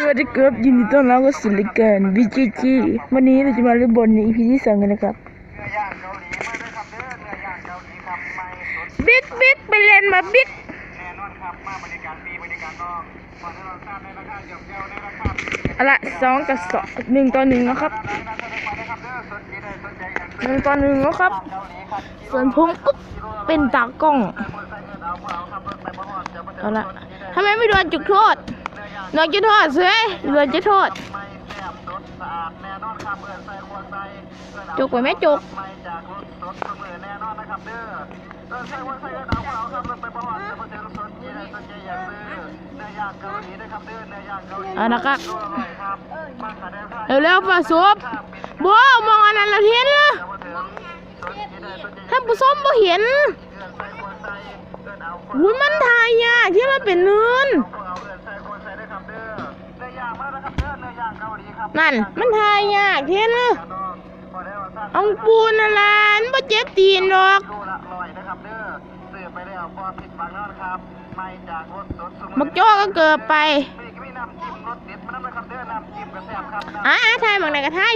สวัสดีครับยินดีต้อนรับเข้าสู่รายการบีจีจีวันนี้เราจะมาเล่นบอลใน EP ที่สองกันนะครับบิ๊กบิ๊กไปเล่นมาบิ๊กเอาละสองต่อสองหนึ่งต่อหนึ่งนะครับหนึ่งต่อหนึ่งนะครับ ส่วนผมปุ๊บเป็นตากล้องเอาละทำไมไม่โดนจุดโทษ โดนจุดโทษเสือโดนจุดโทษ จุกไปไหมจุกเอาละครับเร็วๆประสบบัวมองอันนั้นเราเห็นเลยท่านผู้ชมบ่เห็นอุ้ยมันถ่ายยากที่มันเป็นเนิน นั่น มันทายยากเทียนเลยเอาปูนอะไรมันบ่เจ็บตีนหรอกมักจ้อก็เกิดไปอ่าทายบางไหนก็ทาย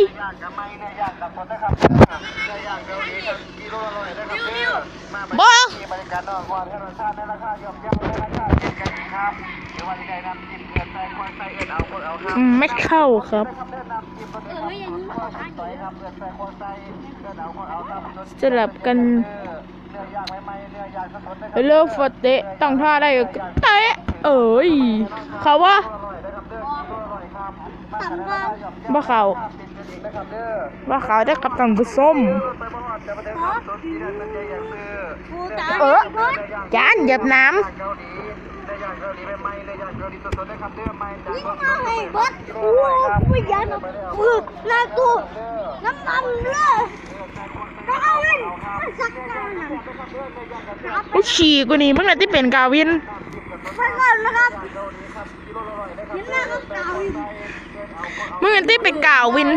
บอก อืมไม่เข้าครับ สลับกันเร็วฟดเตะต้องท่าได้ก็เตะเอ้ยเขาว่าบ่เขาบ่เขาได้กับตังผู้ส้มเออจานเหยียบน้ นี่มาให้บดโอ้ไม่ยันฝึกนะกูน้ำมันเลยถ้าเอาเงินสักการนครับำลูกฉี่กูนี่มึงน่ะที่เป็นกาวินไปก่อนนะครับเห็นหน้าก็เก่าอีกมึงน่ะที่เป็นกาวิน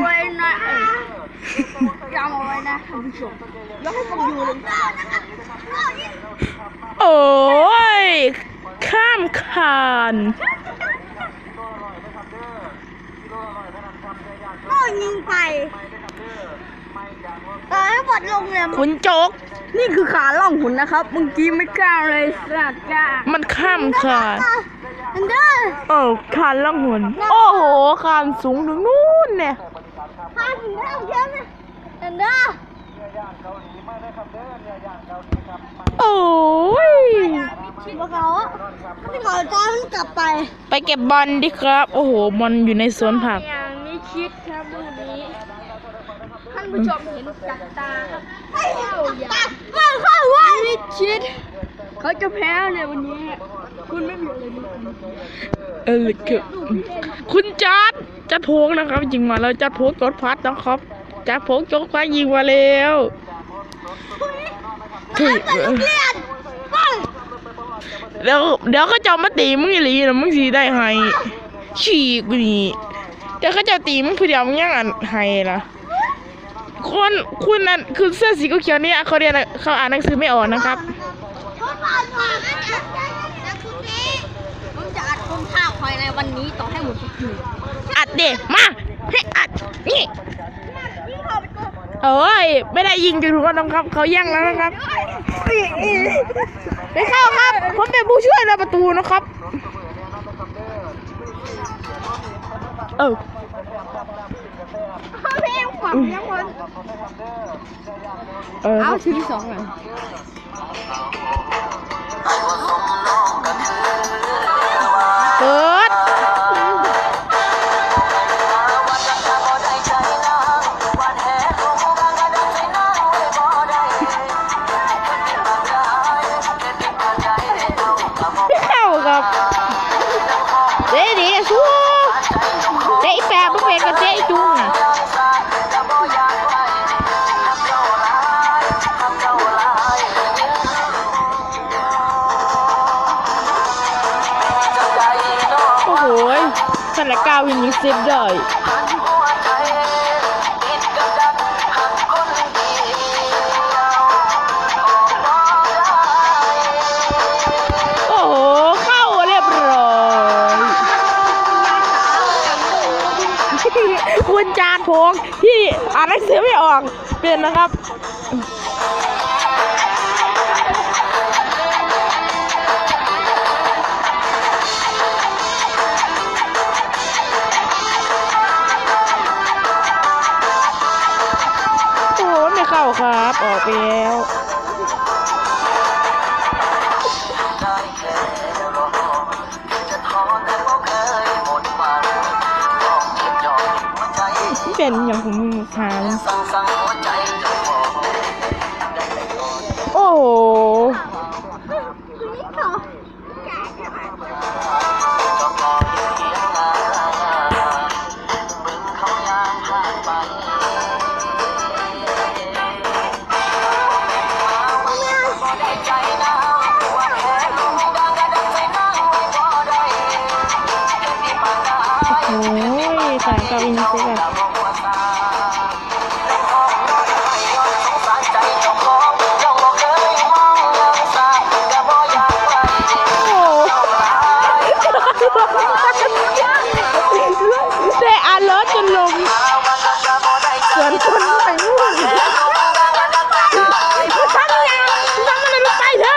จำเอาไว้นะท่านผู้ชมแล้วให้ผมอยู่เลยโอ้ามคาน ก็ยิงไปเออให้บดลงเลยขุนโจกนี่คือขาล่องหุ่นนะครับเมื่อกี้ไม่กล้าเลยสัตว์กล้ามันข้ามคานอันเด้อเออคานล่องหนโอ้โหคานสูงถึงนู่นเนี่ยพาถึงแล้วเยอะนะอั นเด้อโอ้ยพวกเขาไม่ขอตามมันกลับไปไปเก็บบอลดิครับ โอ้โห บอลอยู่ในสวนผัก อย่างนี้คิดครับลูกนี้ท่านผู้ชมเห็นกับตาครับเข้าอย่างเข้าเข้าว่านี่คิด เขาจะแพ้เนี่ยวันนี้ คุณไม่มีอะไรดีเออคือคุณจัดจัดโพงนะครับยิงมาแล้วจัดโพงกดพัดนะครับ จัดโพงจกพัดยิงมาแล้วถูกเลียนไปเดี๋ยวเดี๋ยวเขาจะเอามาตีมึงอีหลีนะมึงสีได้ให้ฉีกกูนี่เดี๋ยวเขาจะตีมึงผู้เดียวมึงยังอันให้ล่ะคนคุณนั่นคือเสื้อสีเขียวๆเนี่ยเขาเรียนเขาอ่านหนังสือไม่ออกนะครับชนผ่านผ่านนะนะคุณพี่ผมจะอัดคนท่าควายในวันนี้ต่อให้หมดทุกทีอัดเดมาให้อัดนี่นี่เข้าไปตัว เอ้ย ไม่ได้ยิงจนถูกต้องครับเขาแย่งแล้วนะครับไม่เข้าครับ ผมเป็นผู้ช่วยในประตูนะครับ เออเพลงฝังยังคนเออเอาทีสองเลยเกิด เข้าครับเดี๋ยวเดี๋ยวชัวเจ๊แปะไม่เป็นกับเจ๊จุ้งอะโอ้โหขนาดกาวินยังเซฟได้โอ้โหเลย คุณจานพงษ์ที่อ่านหนังสือไม่ออกเป็นนะครับโอ้ไม่เข้าครับ ออกไปแล้ว เป็นอย่างผมมึงทางโอ้โหนี่ต่อจ่ายจะมาโอ้ยสายเกาอินเซ็ก ได้อารถจนลงส่วนคนไปนู่น